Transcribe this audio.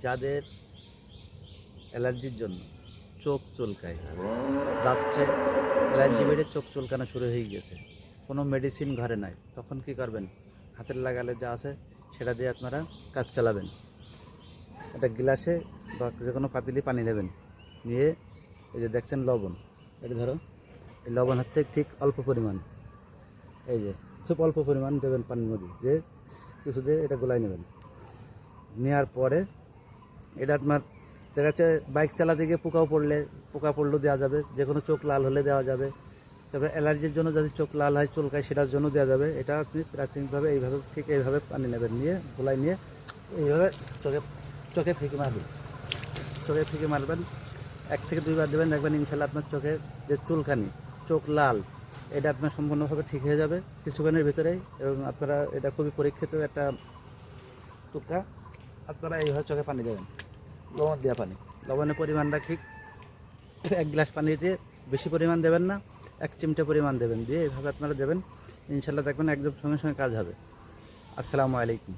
যাদের অ্যালার্জির জন্য চোখ চুলকায়। রাত্রে অ্যালার্জি বেড়ে চোখ চুলকানো শুরু হয়ে গেছে। কোনো মেডিসিন ঘরে নাই। তখন কি করবেন? হাতের লাগালে যা আছে সেটা দিয়ে আপনারা কাজ চালাবেন। একটা গ্লাসে বা যে কোনো পাতিলে পানি নেবেন। নিয়ে এই যে দেখছেন লবণ। এটা ধরো, এই লবণ হচ্ছে ঠিক অল্প পরিমাণ। এই যে, খুব অল্প পরিমাণ দেবেন পানির মধ্যে। যে কিছু দিয়ে এটা গোলাই নেবেন। নেওয়ার পরে এটা আপনার দেখা যাচ্ছে বাইক চালাতে গিয়ে পোকাও পড়লে, পোকা পড়লেও দেওয়া যাবে। যে কোনো চোখ লাল হলে দেওয়া যাবে। তারপরে অ্যালার্জির জন্য যদি চোখ লাল হয় চুলকায় সেটার জন্য দেওয়া যাবে। এটা আপনি প্রাথমিকভাবে এইভাবে, ঠিক এইভাবে পানি নেবেন নিয়ে গোলাই নিয়ে এইভাবে চোখে চোখে ফিকে মারবেন। চোখে ফিকে মারবেন। এক থেকে দুইবার দেবেন, দেখবেন ইনশাল্লাহ আপনার চোখে যে চুলকানি, চোখ লাল, এটা আপনার সম্পূর্ণভাবে ঠিক হয়ে যাবে। কিছুক্ষণের ভিতরেই, এবং আপনারা এটা খুবই পরীক্ষিত একটা টুকা। আপনারা এইভাবে চোখে পানি দেবেন। লবণ দেওয়া পানি। লবণের পরিমাণটা ঠিক এক গ্লাস পানিতে বেশি পরিমাণ দেবেন না, এক চিমটে পরিমাণ দেবেন। দিয়ে এইভাবে আপনারা দেবেন। ইনশাল্লাহ দেখবেন একদম সঙ্গে সঙ্গে কাজ হবে। আসসালামু আলাইকুম।